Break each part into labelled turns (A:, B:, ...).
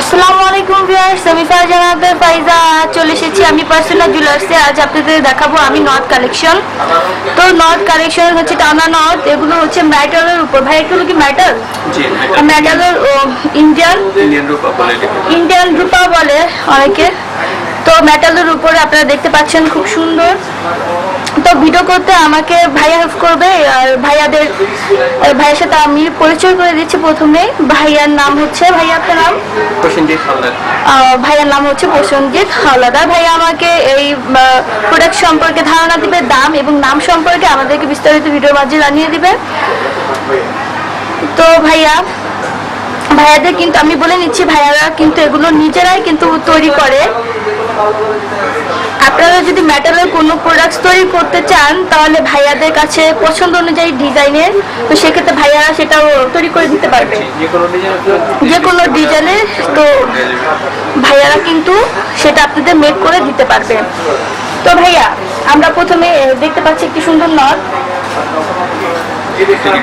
A: আসসালামু আলাইকুম ভিউয়ার্স আমি ফারজানা আক্তার ফাইজা চলে এসেছি। আমি পার্সোনাল জুয়েলার্সে আজ আপনাদের দেখাবো আমি নর্থ কালেকশন তো নর্থ কালেকশন হচ্ছে টানা নর্থ এগুলো হচ্ছে ম্যাটারের উপর। ভাই এগুলো কি ম্যাটার
B: জি
A: ম্যাটারের ইন্ডিয়ান
B: ইন্ডিয়ান রূপা বলে
A: অনেকে। তো মেটালের উপরে আপনারা দেখতে পাচ্ছেন খুব সুন্দর। তো ভিডিও করতে আমাকে ভাইয়া হেল্প করবে আর ভাইয়াদের ভাইয়ের সাথে আমি পরিচয় করে দিচ্ছি প্রথমে। ভাইয়ার নাম হচ্ছে ভাইয়া আপনার নাম?
B: প্রসেনজিৎ
A: ভাইয়ার নাম হচ্ছে প্রসেনজিৎ হাওলাদার ভাইয়া আমাকে এই প্রোডাক্ট সম্পর্কে ধারণা দিবে দাম এবং নাম সম্পর্কে আমাদেরকে বিস্তারিত ভিডিওর মাঝে জানিয়ে দিবে। তো ভাইয়া ভাইয়াদের কিন্তু আমি বলে নিচ্ছি ভাইয়ারা কিন্তু এগুলো নিজেরাই কিন্তু তৈরি করে। আপনারা যদি মেটালের কোনো প্রোডাক্টস তৈরি করতে চান, তাহলে ভাইয়াদের কাছে পছন্দ অনুযায়ী ডিজাইনের তো সেক্ষেত্রে ভাইয়ারা সেটাও তৈরি করে দিতে পারবে।
B: যে কোনো
A: ডিজাইনের তো ভাইয়ারা কিন্তু সেটা আপনাদের মেক করে দিতে পারবে। তো ভাইয়া, আমরা প্রথমে দেখতে পাচ্ছি একটি সুন্দর নট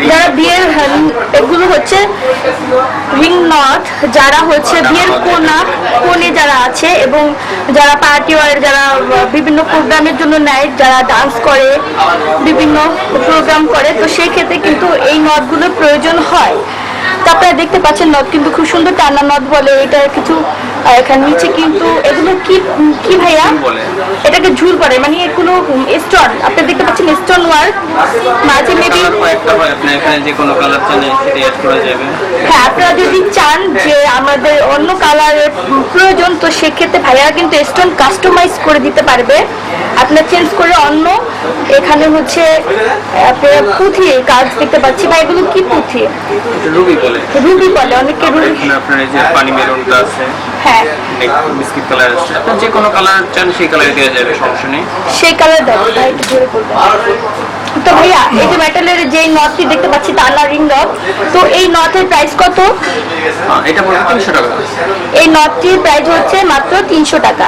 A: যারা বিয়ের এগুলো হচ্ছে রিং নথ যারা হচ্ছে বিয়ের কোনা, কোণে যারা আছে এবং যারা পার্টি ওয়ার যারা বিভিন্ন প্রোগ্রামের জন্য নেয়, যারা ডান্স করে, বিভিন্ন প্রোগ্রাম করে, তো সেই ক্ষেত্রে কিন্তু এই নথগুলোর প্রয়োজন হয়। আপনারা দেখতে পাচ্ছেন নট কিন্তু খুব সুন্দর টানা নদ বলে এটা কিছু এখানে নিচে কিন্তু এগুলো কি কি ভাইয়া? এটাকে ঝুল পড়ে মানে এগুলো স্টোন আপনি দেখতে পাচ্ছেন স্টোন ওয়ার্ক মাঝে মেবি
B: আপনি এখানে যে কোনো কালার চান সেটা অ্যাড করা যাবে।
A: হ্যাঁ আপনারা যদি চান যে আমাদের অন্য কালারের প্রয়োজন তো সেক্ষেত্রে ভাইয়া কিন্তু স্টোন কাস্টমাইজ করে দিতে পারবে। আপনার চেঞ্জ করে অন্য এখানে হচ্ছে আপনার পুঁথি কাজ দেখতে পাচ্ছি। বা এগুলো কি পুঁথি?
B: এটা রুবি বলে
A: রুবি বলে অনেকে রুবি
B: এখানে আপনার এই যে পানি মেরুনটা আছে
A: হ্যাঁ।
B: বিস্কিট কালার আছে আপনি যে কোনো কালার চান সেই কালারে দেওয়া যাবে সমস্যা নেই।
A: সেই কালার দেবো ভাই একটু জোরে বলবেন তো ভাইয়া এই যে মেটালের যে নটটি দেখতে পাচ্ছি টানা রিং নট তো এই নটের প্রাইস কত?
B: এটা পড়বে তিনশো টাকা।
A: এই প্রাইস হচ্ছে মাত্র তিনশো টাকা।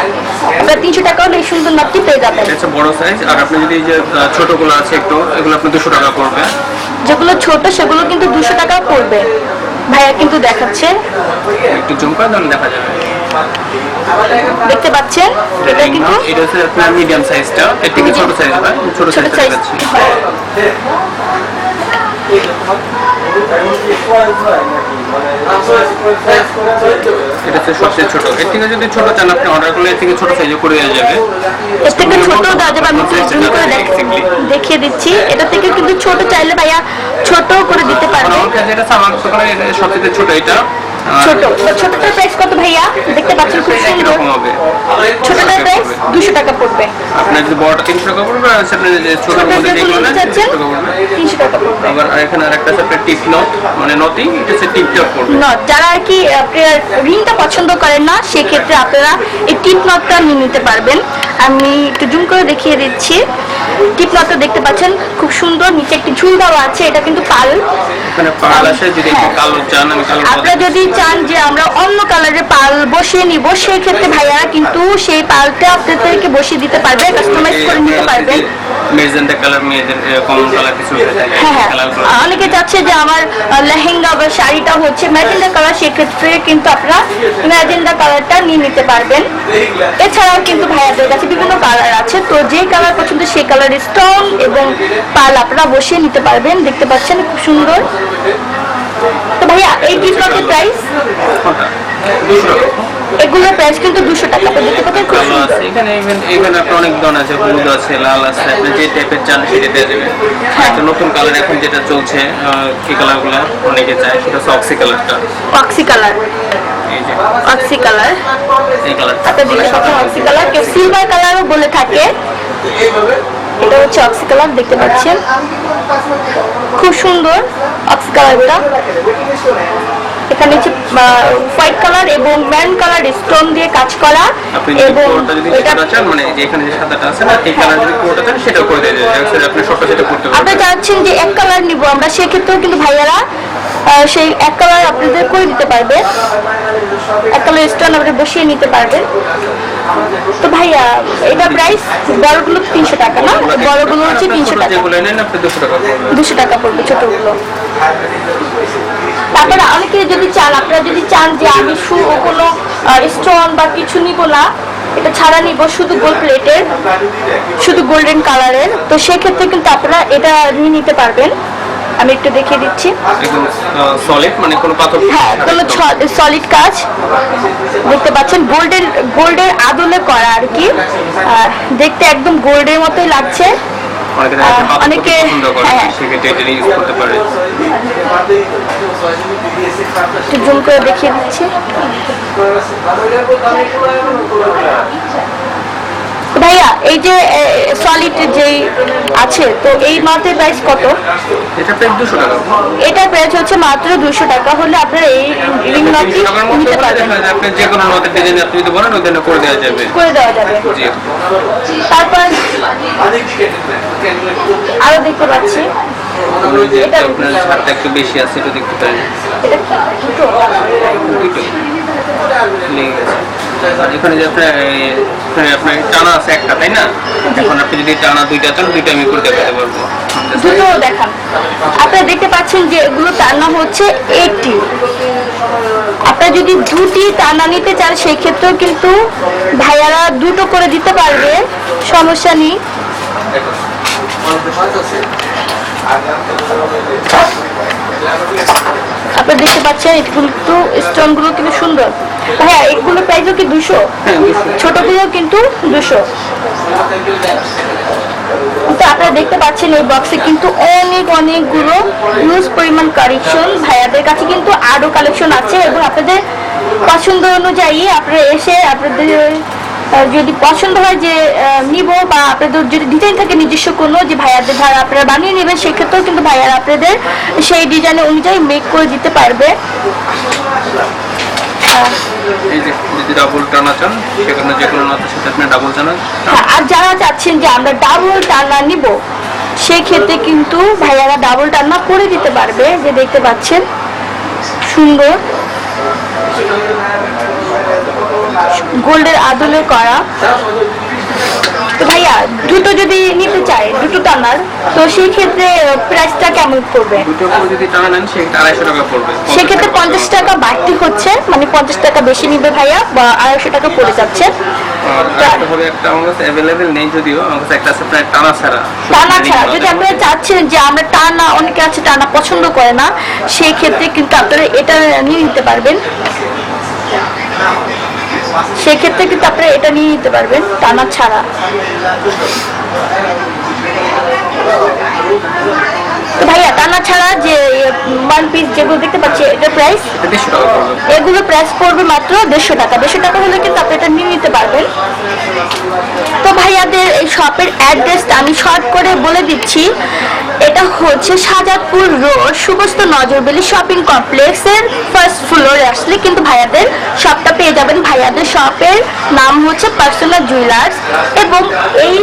A: আপনার তিনশো টাকা হলে এই সুন্দর নটটি পেয়ে যাবেন।
B: এটা বড় সাইজ আর আপনি যদি যে ছোটগুলো আছে একটু এগুলো আপনি দুশো টাকা পড়বে।
A: যেগুলো ছোট সেগুলো কিন্তু দুশো টাকা পড়বে। ভাইয়া কিন্তু দেখাচ্ছে।
B: একটু জুম করে দেখা যাবে।
A: দেখতে পাচ্ছেন? এটা কিন্তু
B: এটা হচ্ছে আপনার মিডিয়াম সাইজটা এর থেকে ছোট সাইজ হয় ছোট সাইজ দেখাচ্ছি। এটা হচ্ছে সবচেয়ে ছোট। এর থেকে যদি ছোট চান আপনি অর্ডার করলে এর থেকে ছোট সাইজে করে দেওয়া যাবে।
A: এর থেকে ছোট দেওয়া যাবে। আমি করে দেখ- দেখিয়ে দিচ্ছি। এটা থেকে কিন্তু ছোট চাইলে ভাইয়া ছোট করে দিতে পারবে।
B: এটা ছোট এটা আর
A: ছোট ছোটটার প্রাইস কত ভাইয়া? দেখতে পাচ্ছেন খুব সুন্দর। ছোটটার প্রাইস দুশো টাকা পড়বে।
B: আপনার যদি বড়টা তিনশো টাকা পড়বে আর হচ্ছে আপনার যে ছোট
A: ছোট
B: মধ্যে
A: যেগুলো
B: যেগুলো
A: নিতে
B: নেন
A: চাচ্ছেন
B: তিনশো টাকা পড়বে।
A: তিনশো টাকা পড়বে।
B: আবার এখানে আরেকটা আছে টিপ নট মানে এটা হচ্ছে টিপ টপ পড়বে।
A: নট যারা আর কি আপনার রিংটা পছন্দ করেন না সেক্ষেত্রে আপনারা এই টিপ নটটা নিয়ে নিতে পারবেন। আমি একটু জুম করে দেখিয়ে দিচ্ছি। নটটা দেখতে পাচ্ছেন খুব সুন্দর নিচে একটি ঝুল দেওয়া আছে এটা কিন্তু পাল।
B: একটু
A: হ্যাঁ। আপনারা যদি চান যে আমরা অন্য কালারের পাল বসিয়ে নিব সেই ক্ষেত্রে ভাইয়ারা কিন্তু সেই পালটা আপনাদেরকে বসিয়ে দিতে পারবে কাস্টমাইজ করে নিতে পারবেন।
B: মেজেন্টা কালার মেয়েদের কমন কালার কিছু হ্যাঁ
A: হ্যাঁ। অনেকে চাচ্ছে যে আমার লেহেঙ্গা বা শাড়িটা হচ্ছে ম্যাজেন্ডা কালার সেক্ষেত্রে কিন্তু আপনারা ম্যাজেন্ডা কালারটা নিয়ে নিতে পারবেন। এছাড়াও কিন্তু ভাইয়াদের কাছে বিভিন্ন কালার আছে তো যে কালার পছন্দ সেই কালারের স্টোন এবং পাল আপনারা বসিয়ে নিতে পারবেন। দেখতে পাচ্ছেন খুব সুন্দর। তো ভাইয়া এই গিফটের প্রাইস এগুলোর প্রাইস কিন্তু দুশো টাকা। দেখতে খুব সুন্দর।
B: আছে এখানে এখানে আপনার অনেক ধরনের আছে হলুদ আছে লাল আছে আপনি যে টাইপের চান সেটা দিয়ে দেবে একটা নতুন কালার এখন যেটা চলছে কি কালারগুলো অনেকে চায় সেটা হচ্ছে অক্সি কালারটা
A: অক্সি কালার অক্সি কালার আপনার দিকে কথা অক্সি কালার কেউ সিলভার কালারও বলে থাকে। এটা হচ্ছে অক্সি কালার দেখতে পাচ্ছেন। খুব সুন্দর অক্সি কালারটা এখানে হচ্ছে হোয়াইট কালার এবং ম্যান কালার স্টোন দিয়ে কাজ করা এবং
B: মানে যে এখানে যে সাদাটা আছে না এই কালার যদি পুরোটা চান সেটাও করে দিয়ে। দেবে Actually আপনি
A: চাচ্ছেন যে এক কালার নিব আমরা সেক্ষেত্রেও কিন্তু ভাইয়ারা সেই এক কালার আপনাদের করে দিতে পারবে। এক কালার স্টোন আপনি বসিয়ে নিতে পারবেন। তো ভাইয়া এটা প্রাইস বড়গুলো তিনশো টাকা না? বড়গুলো হচ্ছে তিনশো টাকা।
B: দুশো টাকা পড়বে
A: ছোটগুলো। তারপরে অনেকে যদি চান আপনারা যদি চান যে আমি শু কোনো স্টোন বা কিছু নিব না এটা ছাড়া নিব শুধু গোল্ড প্লেটের শুধু গোল্ডেন কালারের তো সেক্ষেত্রে কিন্তু আপনারা এটা নিয়ে নিতে পারবেন। আমি একটু দেখিয়ে দিচ্ছি।
B: সলিড মানে কোনো পাথর
A: হ্যাঁ কোনো সলিড কাজ। দেখতে পাচ্ছেন গোল্ডের গোল্ডের আদলে করা আর কি। দেখতে একদম গোল্ডের মতোই লাগছে।
B: অনেকে
A: হ্যাঁ।
B: এটা
A: একটু জুম করে দেখিয়ে দিচ্ছি। ভাইয়া এই যে সলিড যেই আছে তো এই নটের প্রাইস কত?
B: এটা প্রায় দুশো টাকা।
A: এটার প্রাইস হচ্ছে মাত্র দুশো টাকা হলে আপনারা এই রিং নটটি নিতে পারবেন।
B: আপনি যে কোনো নদের ডিজাইন আপনি যদি বলেন ওই জন্য করে দেওয়া যাবে।
A: করে দেওয়া যাবে। তারপর আরও দেখতে পাচ্ছি।
B: যে আপনার ছাড়টা একটু বেশি আছে এটা দেখতে পারেন। এখানে যে আপনার এখানে আপনার টানা আছে একটা তাই না? এখন আপনি যদি টানা দুইটা চান দুইটা আমি করে দেখাতে পারব।
A: দুটো দেখান। আপনারা দেখতে পাচ্ছেন যে এগুলো টানা হচ্ছে এইটি আপনারা যদি দুটি টানা নিতে চান সেই ক্ষেত্রেও কিন্তু ভাইয়ারা দুটো করে দিতে পারবে। সমস্যা নেই। আপনারা দেখতে পাচ্ছেন এগুলো কিন্তু স্টোনগুলো কিন্তু সুন্দর। হ্যাঁ এগুলো প্রাইসও কি দুশো ছোটগুলো কিন্তু দুশো তো আপনারা দেখতে পাচ্ছেন এই বক্সে কিন্তু অনেক, অনেকগুলো হিউজ পরিমাণ কালেকশন ভাইয়াদের কাছে কিন্তু আরও কালেকশন আছে এবং আপনাদের পছন্দ অনুযায়ী আপনারা এসে আপনাদের যদি পছন্দ হয় যে নিব বা আপনাদের যদি ডিজাইন থাকে নিজস্ব কোনো যে ভাইয়াদের ভাড়া আপনারা বানিয়ে নেবেন সেক্ষেত্রেও কিন্তু ভাইয়ারা আপনাদের সেই ডিজাইন অনুযায়ী মেক করে দিতে পারবে। হ্যাঁ, আর যারা চাচ্ছেন যে আমরা ডাবল টানা নিব সেই ক্ষেত্রে কিন্তু ভাইয়ারা ডাবল টানা করে দিতে পারবে যে দেখতে পাচ্ছেন সুন্দর। গোল্ডের আদলে করা। তো ভাইয়া দুটো যদি নিতে চাই দুটো টানার তো সেই ক্ষেত্রে প্রাইসটা কেমন করবে
B: দুটো করে যদি টানা নেন সেক্ষেত্রে আড়াইশো টাকা পড়বে।
A: সেক্ষেত্রে পঞ্চাশ টাকা বাড়তি হচ্ছে মানে পঞ্চাশ টাকা বেশি নিবে ভাইয়া বা আড়াইশো টাকা পড়ে যাচ্ছে।
B: হবে একটা আমার কাছে অ্যাভেলেবেল নেই যদিও আমার কাছে একটা আছে প্রায় টানা ছাড়া।
A: টানা ছাড়া যদি আপনারা চাচ্ছেন যে আমরা টানা অনেকে আছে টানা পছন্দ করে না সেই ক্ষেত্রে কিন্তু আপনারা এটা নিয়ে নিতে পারবেন। সেক্ষেত্রে কিন্তু আপনারা এটা নিয়ে নিতে পারবেন টানা ছাড়া। তো ভাইয়া টানা ছাড়া যে ওয়ান পিস যেগুলো দেখতে পাচ্ছি এটার প্রাইস এগুলো প্রাইস পড়বে মাত্র দেড়শো টাকা। দেড়শো টাকা হলে কিন্তু আপনি এটা নিয়ে নিতে পারবেন। তো ভাইয়াদের এই শপের অ্যাড্রেসটা আমি শর্ট করে বলে দিচ্ছি। এটা হচ্ছে সাজাদপুর রোড, সুবস্ত নজরবেলি শপিং কমপ্লেক্সের ফার্স্ট ফ্লোরে আসলে কিন্তু ভাইয়াদের শপটা পেয়ে যাবেন। ভাইয়াদের শপের নাম হচ্ছে পার্সোনাল জুয়েলার্স এবং এই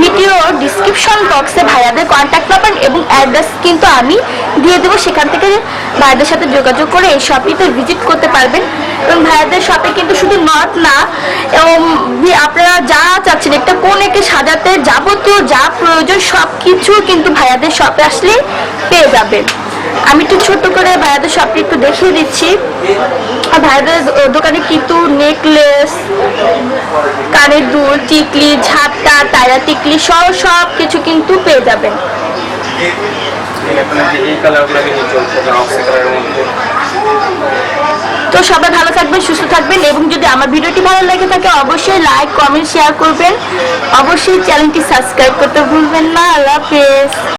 A: ভিডিও ডিসক্রিপশন বক্সে ভাইয়াদের কন্ট্যাক্ট নাম্বার এবং অ্যাড্রেস কিন্তু আমি দিয়ে দেবো। সেখান থেকে ভাইয়াদের সাথে যোগাযোগ করে এই শপিতে ভিজিট করতে পারবেন। এবং ভাইয়াদের শপে কিন্তু শুধু নট না, এবং আপনারা যা চাচ্ছেন, একটা কোনেকে সাজাতে যাবতীয় যা প্রয়োজন সব কিছু কিন্তু ভাইয়াদের শপে আসলে পেয়ে যাবেন। আমি একটু ছোট করে ভাইয়াদের শপটি একটু দেখিয়ে দিচ্ছি। আর ভাইয়াদের দোকানে কিন্তু নেকলেস কানের দুল, টিকলি, ঝাপটা টায়া টিকলি সহ সব কিছু কিন্তু পেয়ে যাবেন। তো সবাই ভালো থাকবেন, সুস্থ থাকবেন এবং যদি আমার ভিডিওটি ভালো লেগে থাকে অবশ্যই লাইক কমেন্ট শেয়ার করবেন। অবশ্যই চ্যানেলটি সাবস্ক্রাইব করতে ভুলবেন না। আল্লাহ হাফেজ।